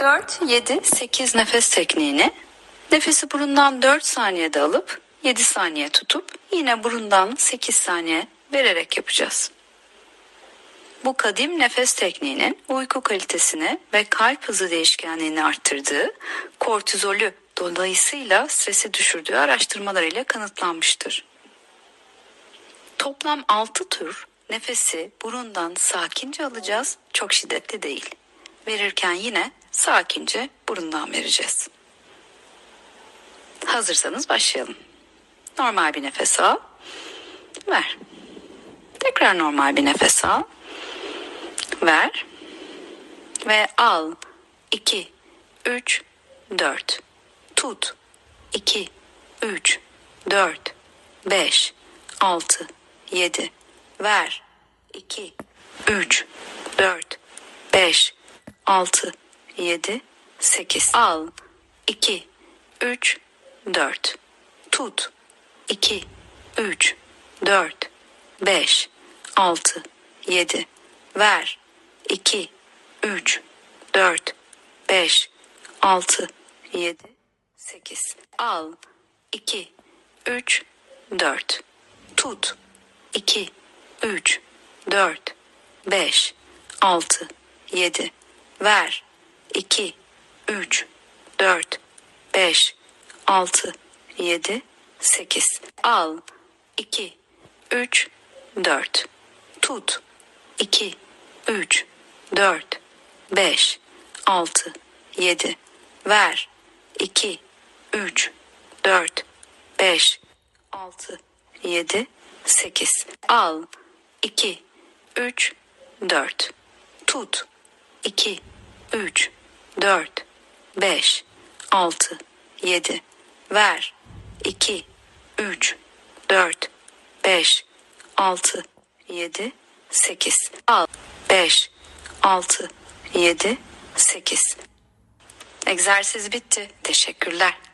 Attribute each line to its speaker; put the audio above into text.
Speaker 1: 4, 7, 8 nefes tekniğini nefesi burundan 4 saniyede alıp 7 saniye tutup yine burundan 8 saniye vererek yapacağız. Bu kadim nefes tekniğinin uyku kalitesini ve kalp hızı değişkenliğini arttırdığı, kortizolü dolayısıyla stresi düşürdüğü araştırmalarıyla kanıtlanmıştır. Toplam 6 tur nefesi burundan sakince alacağız, çok şiddetli değil. Verirken yine sakince burundan vereceğiz. Hazırsanız başlayalım. Normal bir nefes al. Ver. Tekrar normal bir nefes al. Ver. Ve al. 2 3 4 Tut. 2 3 4 5 6 7 Ver. 2 3 4 5 6 7 8 Al. 2 3 4 Tut. 2 3 4 5 6 7 Ver. 2 3 4 5 6 7 8 Al. 2 3 4 Tut. 2 3 4 5 6 7 Ver. 2 3 4 5 6 7 8 Al. 2 3 4 Tut. 2 3 4 5 6 7 Ver. 2 3 4 5 6 7 8 Al. 2 3 4 Tut. 2 3 4 5 6 7 Ver. 2 3 4 5 6 7 8 Al. 5 6 7 8 Egzersiz bitti. Teşekkürler.